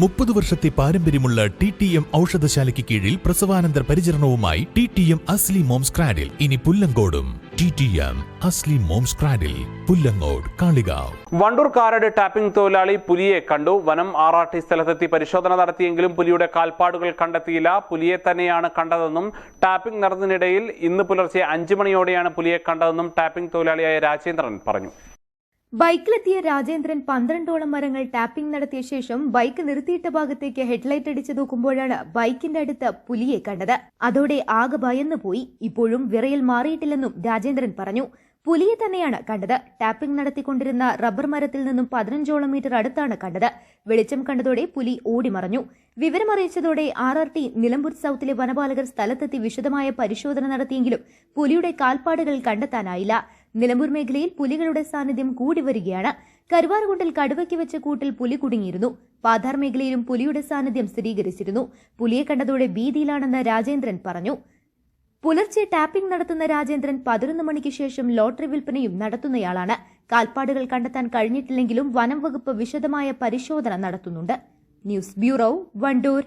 മുപ്പത് വർഷത്തെ പാരമ്പര്യമുള്ള ടി ടി എം ഔഷധശാലയ്ക്ക് കീഴിൽ പ്രസവാനന്തര പരിചരണവുമായി T T M Asli Moms Cradle. ഇനി പുല്ലങ്കോടും. T T M Asli Moms Cradle. Pullangode Kalikavu. Wandoor കാരട് tapping തൊഴിലാളി പുലിയെ കണ്ടു. വനം ആർ ആർ ടി സ്ഥലത്തെത്തി പരിശോധന നടത്തിയെങ്കിലും പുലിയുടെ കാൽപ്പാടുകൾ കണ്ടെത്തിയില്ല. പുലിയെ തന്നെയാണ് കണ്ടതെന്നും ടാപ്പിംഗ് നടന്നതിനിടയിൽ ഇന്ന് പുലർച്ചെ അഞ്ചു മണിയോടെയാണ് പുലിയെ കണ്ടതെന്നും ടാപ്പിംഗ് തൊഴിലാളിയായ രാജേന്ദ്രൻ പറഞ്ഞു. ബൈക്കിലെത്തിയ രാജേന്ദ്രൻ പന്ത്രണ്ടോളം മരങ്ങൾ ടാപ്പിംഗ് നടത്തിയ ശേഷം ബൈക്ക് നിർത്തിയിട്ട ഭാഗത്തേക്ക് ഹെഡ്ലൈറ്റ് അടിച്ചു നോക്കുമ്പോഴാണ് ബൈക്കിന്റെ അടുത്ത് പുലിയെ കണ്ടത്. അതോടെ ആകെ ഭയന്നു പോയി. ഇപ്പോഴും വിറയിൽ മാറിയിട്ടില്ലെന്നും രാജേന്ദ്രൻ പറഞ്ഞു. പുലിയെ തന്നെയാണ് കണ്ടത്. ടാപ്പിംഗ് നടത്തിക്കൊണ്ടിരുന്ന റബ്ബർ മരത്തിൽ നിന്നും പതിനഞ്ചോളം മീറ്റർ അടുത്താണ് കണ്ടത്. വെളിച്ചം കണ്ടതോടെ പുലി ഓടിമറഞ്ഞു വിവരമറിയിച്ചതോടെ ആർ ആർ ടി നിലമ്പൂർ സൌത്തിലെ വനപാലകർ സ്ഥലത്തെത്തി വിശദമായ പരിശോധന നടത്തിയെങ്കിലും പുലിയുടെ കാൽപ്പാടുകൾ കണ്ടെത്താനായില്ല. നിലമ്പൂർ മേഖലയിൽ പുലികളുടെ സാന്നിധ്യം കൂടി വരികയാണ്. കരുവാറുകുണ്ടിൽ കടുവയ്ക്ക് വെച്ച കൂട്ടിൽ പുലി കുടുങ്ങിയിരുന്നു. പാതാർ മേഖലയിലും പുലിയുടെ സാന്നിധ്യം സ്ഥിരീകരിച്ചിരുന്നു. പുലിയെ കണ്ടതോടെ ഭീതിയിലാണെന്ന് രാജേന്ദ്രൻ പറഞ്ഞു. പുലർച്ചെ ടാപ്പിംഗ് നടത്തുന്ന രാജേന്ദ്രൻ പതിനൊന്ന് മണിക്ക് ശേഷം ലോട്ടറി വിൽപ്പനയും നടത്തുന്നയാളാണ്. കാൽപ്പാടുകൾ കണ്ടെത്താൻ കഴിഞ്ഞിട്ടില്ലെങ്കിലും വനം വകുപ്പ് വിശദമായ പരിശോധന നടത്തുന്നുണ്ട്. News bureau Wandoor.